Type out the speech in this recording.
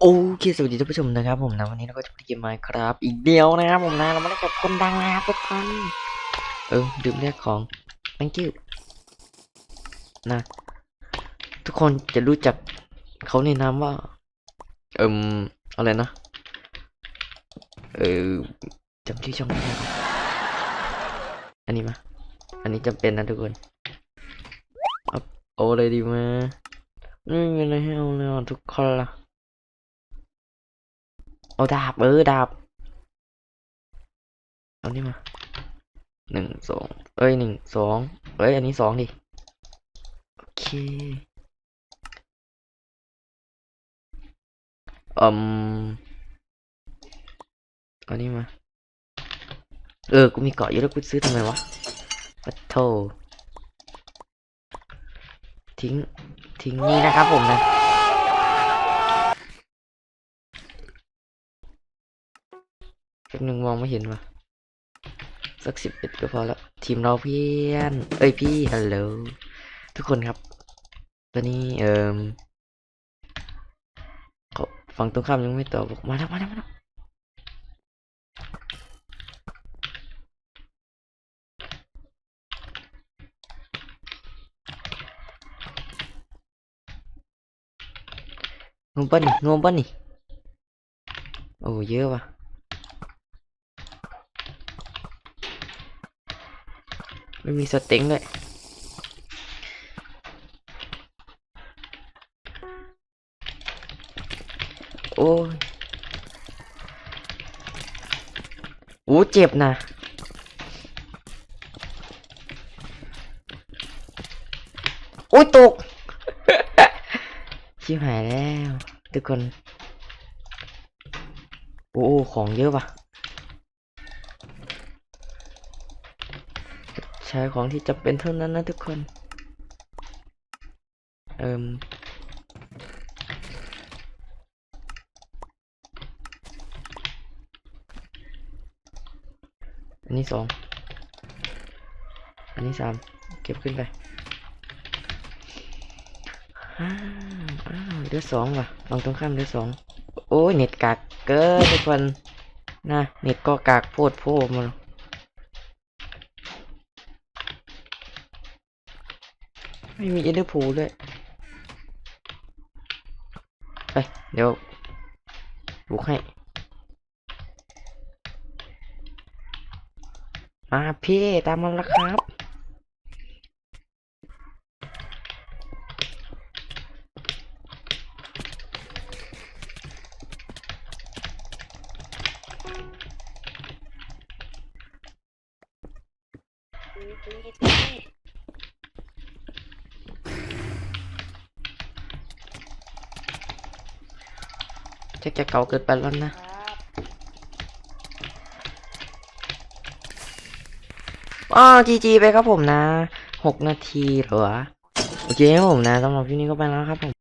โอเคสวัสดีท่านผู้ชมนะครับผมนะวันนี้เราก็จะมาเกมไมค์ครับ อีกเดียวนะครับผมนะเรามาเล่นกับคนดังนะครับทุกคนเออดื่มเรียกของ thank you นะ ทุกคนจะรู้จักเขาในนามว่า เอิมอะไรนะ เออจำชื่อช่องไม่ได้อันนี้มา อันนี้จำเป็นนะทุกคนเอาเอาเลยดีมาไม่มีอะไรให้เอาเลยอะทุกคนล่ะ เอาดาบเออดาบ เอานี่มาหนึ่งสองเอ้ยหนึ่งสองเอ้ยอันนี้สองดิโอเคอืมเอานี่มา เออ กูมีเกาะอยู่แล้วกูซื้อทำไมวะปัดโททิ้ง ทิ้งนี่นะครับผมนะ ป๊บนึงมองไม่เห็นว่ะ สักสิบเอ็ดก็พอแล้วทีมเราเพี้ยน เอ้ยพี่ฮัลโหลทุกคนครับ ตอนนี้เอ่มเขาฝั่งตรงข้ามยังไม่ตอบบอกมาแล้วมาแล้วมาแล้วงงปะนี่งงปะนี่โอ้เยอะว่ะ ไม่มีสเต็งเลยโอ้ยโอ้เจ็บนะโอ้ยตก ชิบหายแล้ว ทุกคน โอ้ ของเยอะว่ะ ใช้ของที่จำเป็นเท่านั้นนะทุกคน เอิมอันนี้สอง อันนี้สาม เก็บขึ้นไปอ้าวเหลือสองว่ะลองตรงข้ามเหลือสอง โอ้ยเน็ตกากเกินทุกคนนะเน็ตก็กากโพดโพมา ไม่มีเอเดอร์พูด้วยไปเดี๋ยวบุกให้ มาพี่ตามมาแล้วครับ จะจะเก่าเกินไปแล้วนะ อ๋อจีจีไปครับผมนะหกนาทีเหรอ โอเคครับผมนะสำหรับที่นี้ก็ไปแล้วครับผม